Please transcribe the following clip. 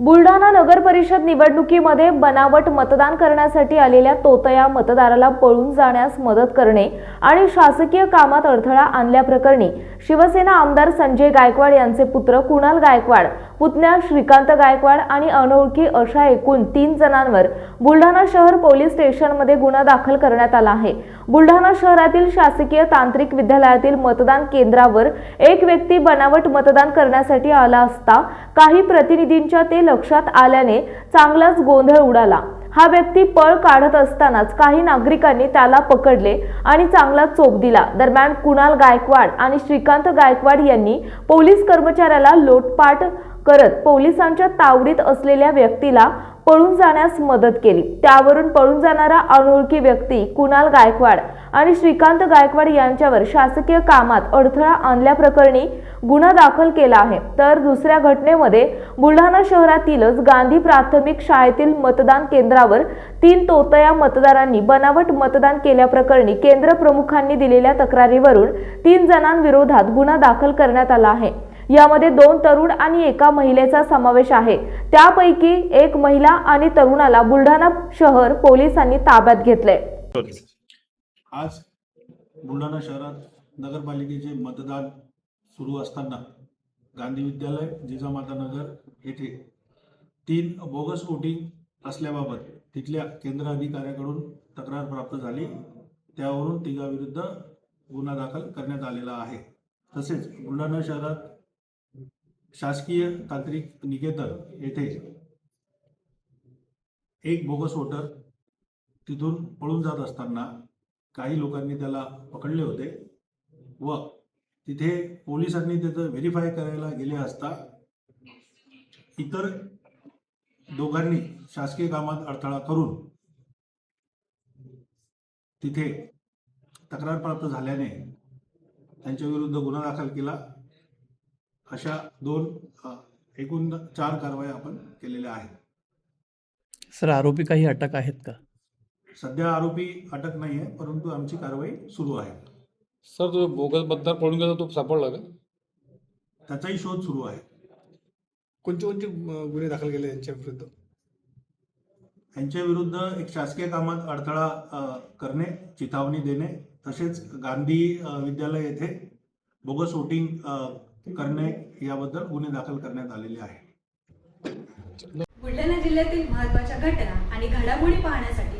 बुलढाणा नगर परिषद निवडणुकीमध्ये बनावट मतदान करण्यासाठी आलेल्या तोतया मतदाराला पळून जाण्यास मदत करणे आणि शासकीय कामात अडथळा आणल्याप्रकरणी शिवसेना आमदार संजय गायकवाड यांचे पुत्र कुणाल गायकवाड पुतण्या श्रीकांत गायकवाड आणि अनोळखी अशा एकूण तीन जणांवर बुलढाणा शहर पोलीस स्टेशनमध्ये गुन्हा दाखल करण्यात आला आहे. बुलढाणा शहरातील शासकीय तांत्रिक विद्यालयातील मतदान केंद्रावर एक व्यक्ती बनावट मतदान करण्यासाठी आला असता काही प्रतिनिधींच्या ते लक्षात आल्याने चांगलाच गोंधळ उडाला. हा व्यक्ती पळ काढत असतानाच काही नागरिकांनी त्याला पकडले आणि चांगला चोप दिला. दरम्यान कुणाल गायकवाड आणि श्रीकांत गायकवाड यांनी पोलीस कर्मचाऱ्याला लोटपाट करत पोलिसांच्या तावडीत असलेल्या व्यक्तीला पळून जाण्यास मदत केली. त्यावरून पळून जाणारा अनोळखी व्यक्ती कुणाल गायकवाड आणि श्रीकांत गायकवाड यांच्यावर शासकीय कामात अडथळा आणल्याप्रकरणी गुन्हा दाखल केला आहे. तर दुसऱ्या घटनेमध्ये बुलढाणा शहरातीलच गांधी प्राथमिक शाळेतील मतदान केंद्रावर तीन तोतया मतदारांनी बनावट मतदान केल्याप्रकरणी केंद्र प्रमुखांनी दिलेल्या तक्रारीवरून तीन जणांविरोधात गुन्हा दाखल करण्यात आला आहे. यामध्ये दोन तरुण आणि एका महिलेचा समावेश आहे. त्यापैकी एक महिला आणि तरुणाला बुलढाणा शहर पोलिसांनी ताब्यात घेतले आज बुलढाणा शहरात नगरपालिकेचे मतदान सुरू असताना गांधी विद्यालय जिजामाता नगर येथे तीन बोगस वोटिंग असल्याबाबत तिथल्या केंद्र अधिकाऱ्याकडून तक्रार प्राप्त झाली. त्यावरून तिघाविरुद्ध गुन्हा दाखल करण्यात आलेला आहे. तसेच बुलढाणा शहरात शासकीय तांत्रिक निकेतन येथे एक बोगस वोटर तिथून पळून जात असताना काही लोकांनी त्याला पकडले होते व तिथे पोलिसांनी त्याचं व्हेरीफाय करायला गेले असता इतर दोघांनी शासकीय कामात अडथळा करून तिथे तक्रार प्राप्त झाल्याने त्यांच्या विरुद्ध गुन्हा दाखल केला. अशा दोन एकूण चार कारवाया आपण केलेल्या आहेत. सर आरोपी काही अटक आहेत का? सध्या आरोपी अटक नाही आहे परंतु आमची कारवाई सुरू आहे. सर तो बोगस मतदार पळून गेला तो सापडला का? त्याचाही शोध सुरू आहे. कोणते कोणते अं, गुन्हे दाखल केले यांच्या विरुद्ध? यांच्या विरुद्ध एक शासकीय कामात अडथळा अ, करणे चिथावणी देणे तसेच गांधी अ, विद्यालय येथे बोगस वोटिंग अ, करणे याबद्दल गुन्हे दाखल करण्यात आलेले आहे. बुलढाणा जिल्ह्यातील महत्त्वाच्या घटना आणि घडामोडी पाहण्यासाठी